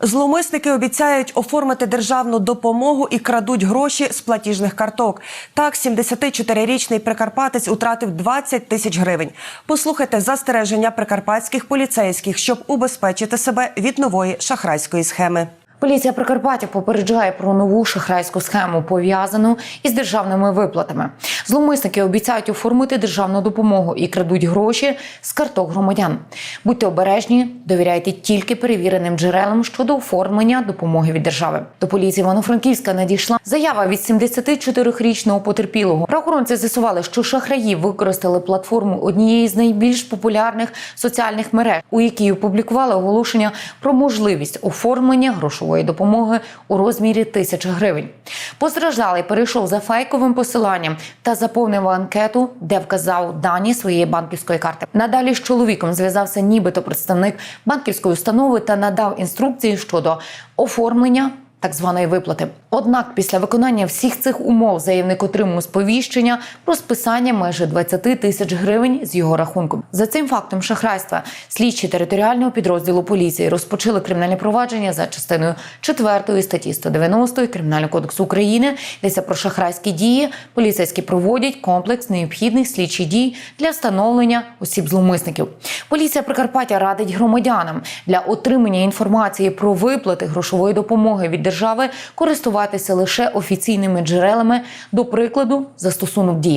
Зловмисники обіцяють оформити державну допомогу і крадуть гроші з платіжних карток. Так, 74-річний прикарпатець утратив 20 тисяч гривень. Послухайте застереження прикарпатських поліцейських, щоб убезпечити себе від нової шахрайської схеми. Поліція Прикарпаття попереджає про нову шахрайську схему, пов'язану із державними виплатами. Зловмисники обіцяють оформити державну допомогу і крадуть гроші з карток громадян. Будьте обережні, довіряйте тільки перевіреним джерелам щодо оформлення допомоги від держави. До поліції Івано-Франківська надійшла заява від 74-річного потерпілого. Правоохоронці з'ясували, що шахраї використали платформу однієї з найбільш популярних соціальних мереж, у якій опублікували оголошення про можливість оформлення грошової допомоги у розмірі тисячі гривень. Постраждалий перейшов за фейковим посиланням та заповнив анкету, де вказав дані своєї банківської карти. Надалі з чоловіком зв'язався нібито представник банківської установи та надав інструкції щодо оформлення так званої виплати. Однак, після виконання всіх цих умов заявник отримав сповіщення про списання майже 20 тисяч гривень з його рахунку. За цим фактом шахрайства слідчі територіального підрозділу поліції розпочали кримінальне провадження за частиною 4 статті 190 Кримінального кодексу України. Йдеться про шахрайські дії. Поліцейські проводять комплекс необхідних слідчих дій для встановлення осіб зловмисників. Поліція Прикарпаття радить громадянам для отримання інформації про виплати грошової допомоги від держави користуватися лише офіційними джерелами, до прикладу, застосунок дії.